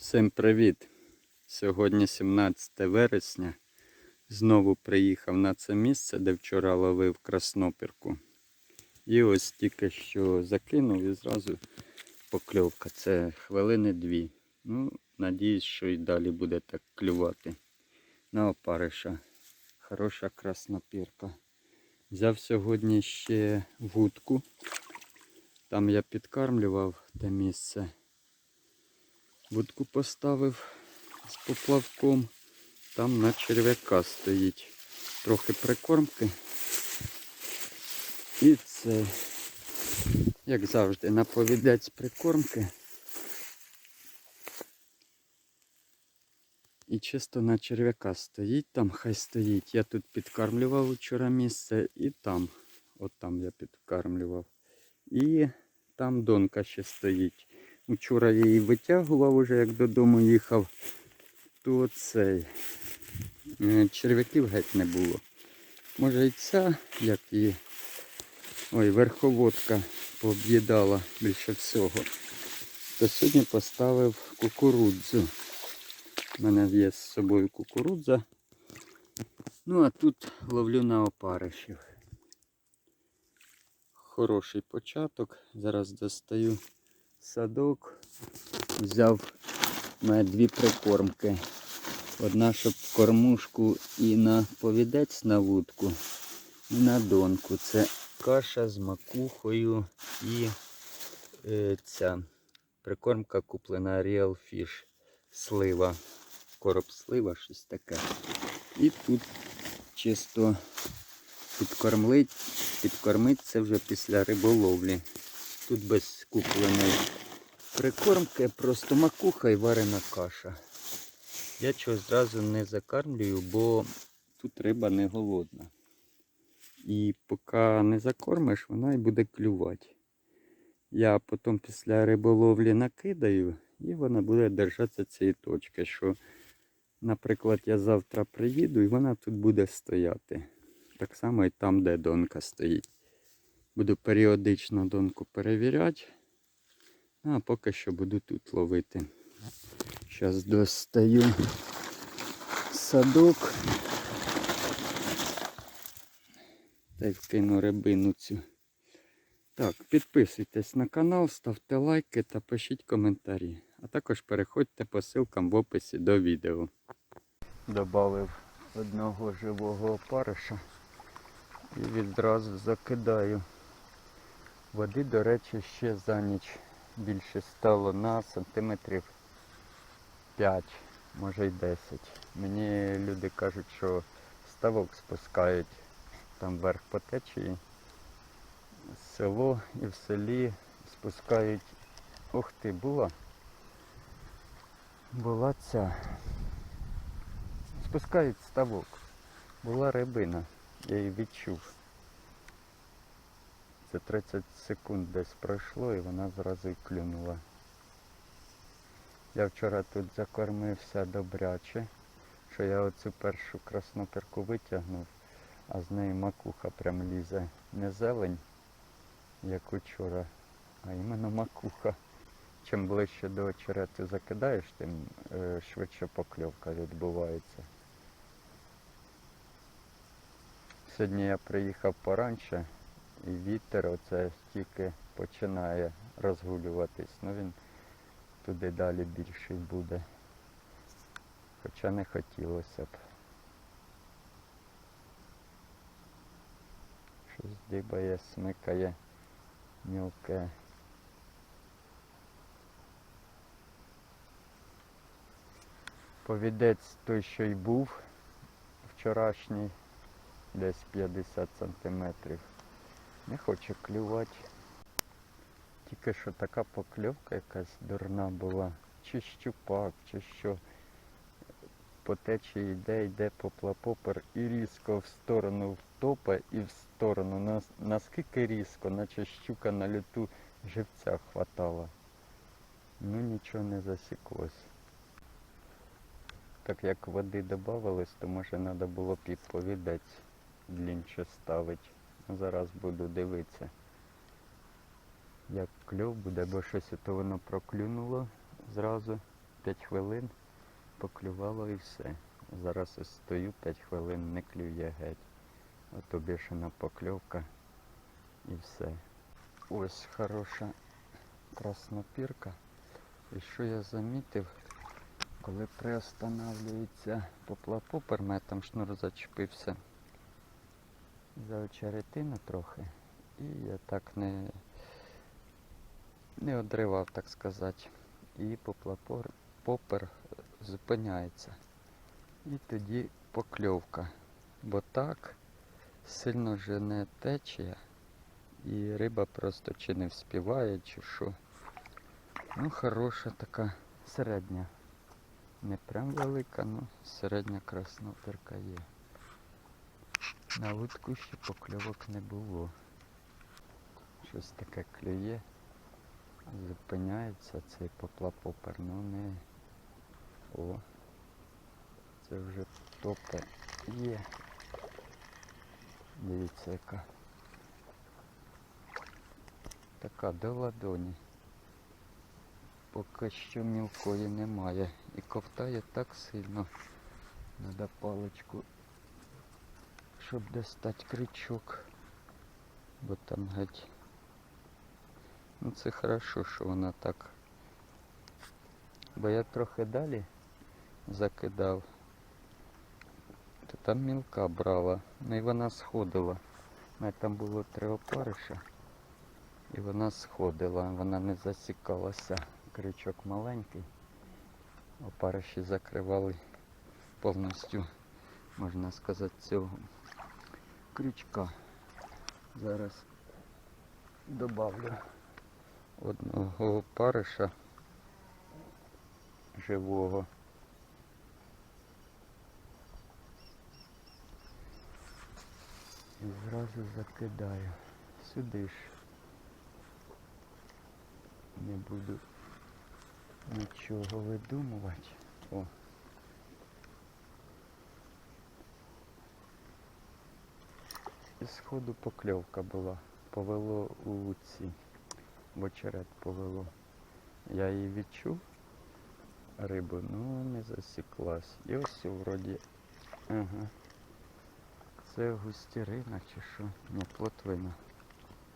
Всім привіт! Сьогодні 17 вересня. Знову приїхав на це місце, де вчора ловив краснопірку. І ось тільки що закинув і зразу покльовка. Це хвилини дві. Ну, надіюсь, що і далі буде так клювати. На опариша. Хороша краснопірка. Взяв сьогодні ще вудку. Там я підкармлював те місце. Вудку поставив з поплавком. Там на черв'яка стоїть трохи прикормки. І це, як завжди, наповідець прикормки. І чисто на черв'яка стоїть, там хай стоїть. Я тут підкармлював вчора місце і там. От там я підкармлював. І там донка ще стоїть. Вчора я її витягував уже, як додому їхав, то цей е, черв'яків геть не було. Може і ця, як і ой, верховодка пооб'їдала більше всього. То сьогодні поставив кукурудзу. У мене є з собою кукурудза. Ну а тут ловлю на опаришів. Хороший початок. Зараз достаю садок. Взяв у мене дві прикормки. Одна, щоб кормушку і на повідець на вудку, і на донку. Це каша з макухою і е, ця прикормка куплена Real Fish. Слива. Короб слива, щось таке. І тут чисто підкормлить, підкормить це вже після риболовлі. Тут без купленої прикормки, просто макуха і варена каша. Я чого зразу не закармлюю, бо тут риба не голодна. І поки не закормиш, вона і буде клювати. Я потім після риболовлі накидаю і вона буде держатися цієї точки, що, наприклад, я завтра приїду і вона тут буде стояти. Так само і там, де донка стоїть. Буду періодично донку перевіряти. А поки що буду тут ловити. Зараз достаю садок. Та й вкину рибину цю. Так, підписуйтесь на канал, ставте лайки та пишіть коментарі. А також переходьте по ссылкам в описі до відео. Добавив одного живого опариша і відразу закидаю. Води, до речі, ще за ніч більше стало на сантиметрів 5, може й 10. Мені люди кажуть, що ставок спускають там вверх по течії. Село і в селі спускають. Ух ти, була. Була ця. Спускають ставок. Була рибина. Я її відчув. Це 30 секунд десь пройшло і вона зразу й клюнула. Я вчора тут закормився добряче, що я оцю першу краснопірку витягнув, а з неї макуха прям лізе. Не зелень, як учора, а іменно макуха. Чим ближче до очерету закидаєш, тим е, швидше покльовка відбувається. Сьогодні я приїхав поранше і вітер оце тільки починає розгулюватись. Ну він туди далі більший буде. Хоча не хотілося б. Щось дибає, смикає мілке. Повідець той, що й був вчорашній, десь 50 сантиметрів. Не хоче клювати. Тільки що така покльовка якась дурна була. Чи щупак, чи що. По течії йде, йде поплапопер і різко в сторону втопа і в сторону. Наскільки різко, наче щука на люту живця хватала. Ну нічого не засіклось. Так як води додавалось, то може треба було під повідець длінче ставити. Зараз буду дивитися, як кльов буде, бо щось то воно проклюнуло зразу. 5 хвилин поклювало і все. Зараз ось стою 5 хвилин, не клює геть. Ото бішена покльовка і все. Ось хороша краснопірка. І що я замітив, коли приостанавлюється поплапопер, мене там шнур зачепився за очеретину трохи. І я так не, не одривав, так сказати. І поплапор, попер зупиняється. І тоді покльовка. Бо так сильно жене течія, і риба просто чи не вспіває, чи що. Ну, хороша така середня. Не прям велика, ну середня красноперка є. На вудку ще покльовок не було. Щось таке клює. Зупиняється цей поплапопер, ну не. О. Це вже топе є. Дивіться яка. Така до ладоні. Поки що мілкої немає. І ковтає так сильно. Надо паличку, щоб достати крючок. Бо там геть. Ну це хорошо, що вона так. Бо я трохи далі закидав. То там мілка брала. Ну і вона сходила. У мене там було три опариша. І вона сходила, вона не засікалася. Крючок маленький. Опариші закривали повністю, можна сказати, цього крючка. Зараз добавлю одного опариша живого. І зразу закидаю. Сюди ж. Не буду нічого видумувати. О. І сходу покльовка була. Повело у ці. В очерет повело. Я її відчув рибу, ну не засіклась. І ось вроді. Ага. Це густірина чи що? Ні, плотвина.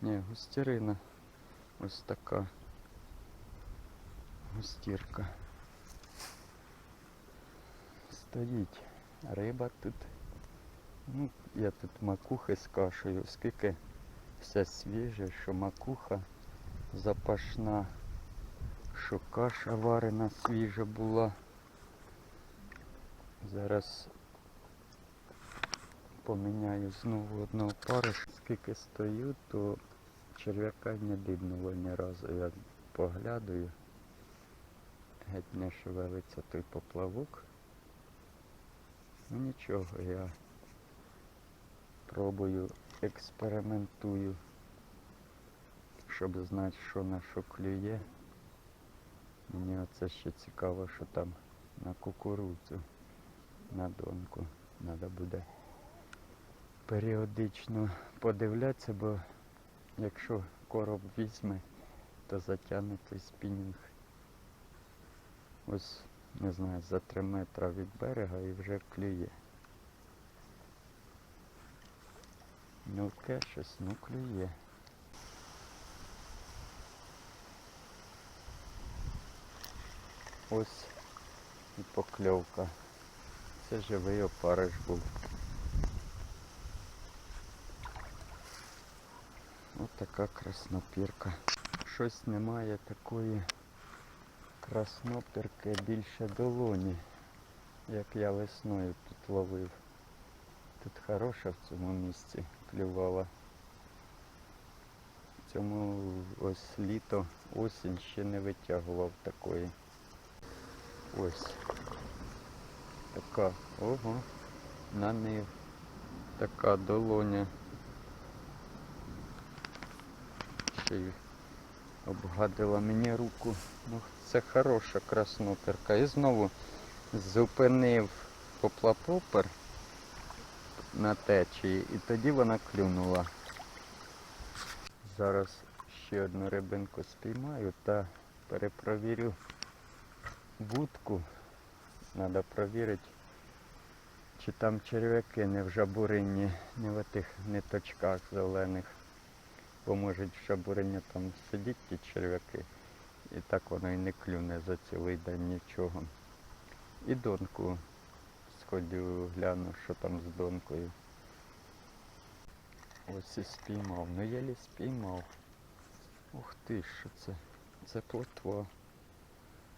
Ні, густірина. Ось така густірка. Стоїть риба тут. Ну, я тут макухи з кашею, скільки все свіже, що макуха запашна, що каша варена свіжа була. Зараз поміняю знову одного пару. Скільки стою, то черв'яка не дибнуло ні разу. Я поглядаю. Геть не шевелиться той поплавок. Ну нічого, я пробую, експериментую, щоб знати, що на що клює. Мені оце ще цікаво, що там на кукурудзу, на донку. Треба буде періодично подивлятися, бо якщо короб візьме, то затягне той спінінг. Ось, не знаю, за 3 метри від берега і вже клює. Мілке щось, ну клює. Ось і покльовка. Це живий опариш був. Ось така краснопірка. Щось немає такої краснопірки більше долоні, як я весною тут ловив. Тут хороша в цьому місці клювала. Цьому ось літо, осінь ще не витягував такої. Ось. Така, ого, на нив. Така долоня. Ще й обгадила мені руку. Ну, це хороша красноперка. І знову зупинив поплапопер на течії і тоді вона клюнула. Зараз ще одну рибинку спіймаю та перепровірю будку. Треба перевірити, чи там черв'яки не в жабурині, не в тих ниточках зелених. Бо можуть в жабурині там сидіти ті черв'яки. І так воно і не клюне за цілий день нічого. І донку сходю, гляну, що там з донкою. Ось і спіймав. Ну єлі спіймав. Ух ти, що це? Це плотва.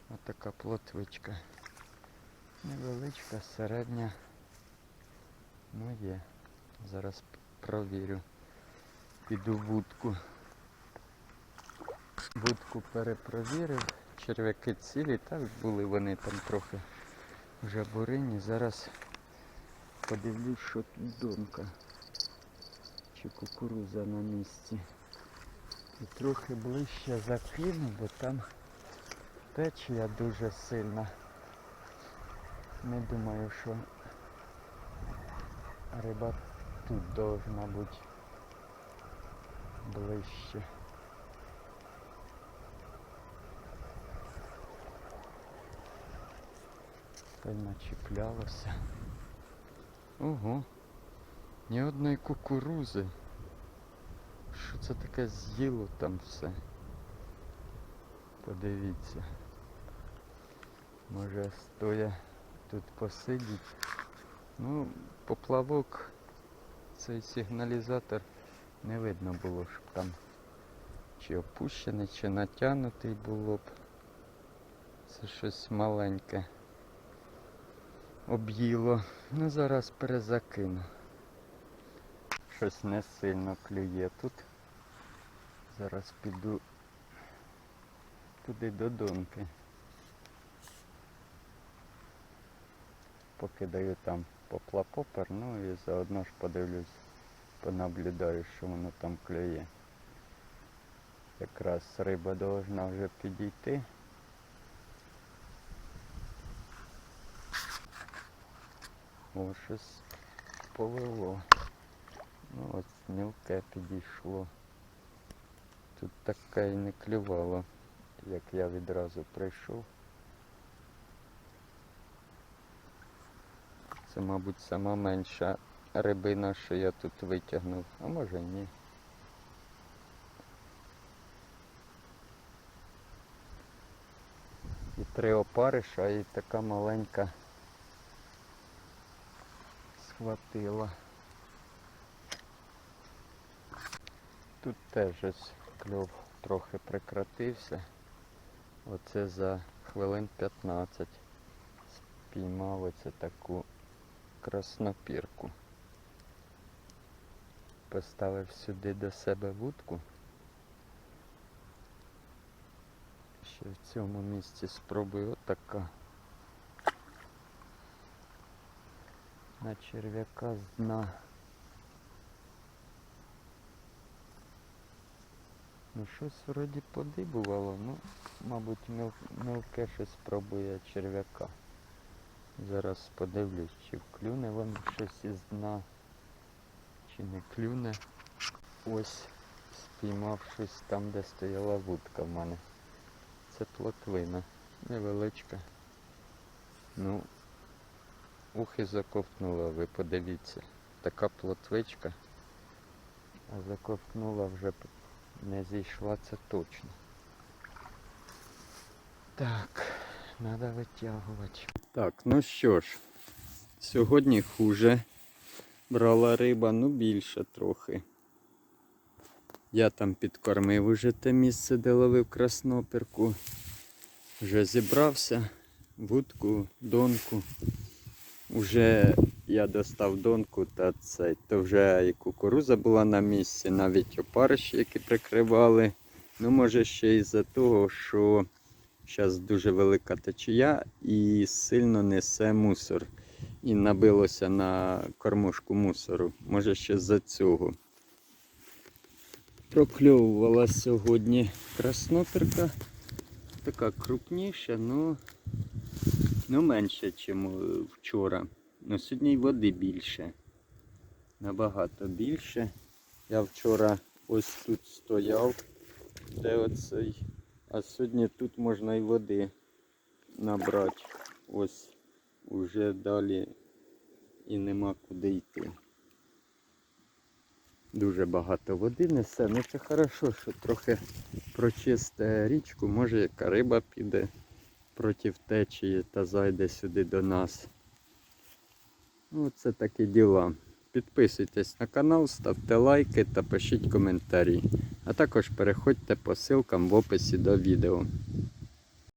Ось така плотвичка. Невеличка, середня. Ну є. Зараз провірю. Піду в вудку. Вудку перепровірив. Черв'яки цілі, так були вони там трохи вже бурині. Зараз подивлюсь, що тут донка. Чи кукуруза на місці. І трохи ближче закину, бо там течія дуже сильна. Не думаю, що риба тут должна бути ближче. Та й начіплялося. Ого, ні одної кукурузи. Що це таке з'їло там все? Подивіться. Може стоя тут посидіть. Ну, поплавок, цей сигналізатор не видно було, щоб там чи опущений, чи натягнутий було б. Це щось маленьке. Об'їло. Ну зараз перезакину. Щось не сильно клює тут. Зараз піду туди до донки. Покидаю там поплапопер, ну і заодно ж подивлюсь, понаблюдаю, що воно там клює. Якраз риба должна вже підійти. О, щось повело. Ну ось мілке підійшло. Тут таке і не клювало, як я відразу прийшов. Це, мабуть, сама менша рибина, що я тут витягнув, а може ні. І три опариша, і така маленька схватила. Тут теж ось кльов трохи прекратився. Оце за хвилин 15 спіймав оце таку краснопірку. Поставив сюди до себе вудку. Ще в цьому місці спробую отака. На черв'яка з дна. Ну щось вроді подибувало, ну, мабуть, міл, мілке щось спробує черв'яка. Зараз подивлюсь, чи вклюне воно щось із дна, чи не клюне. Ось спіймав щось там, де стояла вудка в мене. Це плотвина. Невеличка. Ну, ухи заковтнула, ви подивіться. Така плотвичка. А заковтнула вже не зійшла, це точно. Так, треба витягувати. Так, ну що ж, сьогодні хуже. Брала риба, ну більше трохи. Я там підкормив уже те місце, де ловив краснопірку. Вже зібрався, вудку, донку. Уже я достав донку та цей, то вже і кукуруза була на місці, навіть опариші, які прикривали. Ну, може, ще із-за того, що зараз дуже велика течія і сильно несе мусор. І набилося на кормушку мусору. Може ще з-за цього. Прокльовувала сьогодні краснопірка. Така крупніша, ну, ну менше, ніж вчора. Ну, сьогодні й води більше. Набагато більше. Я вчора ось тут стояв, де оцей. А сьогодні тут можна і води набрати. Ось уже далі і нема куди йти. Дуже багато води несе. Ну це хорошо, що трохи прочисте річку, може яка риба піде проти течії та зайде сюди до нас. Ну, це такі діла. Підписуйтесь на канал, ставте лайки та пишіть коментарі. А також переходьте по ссылкам в описі до відео.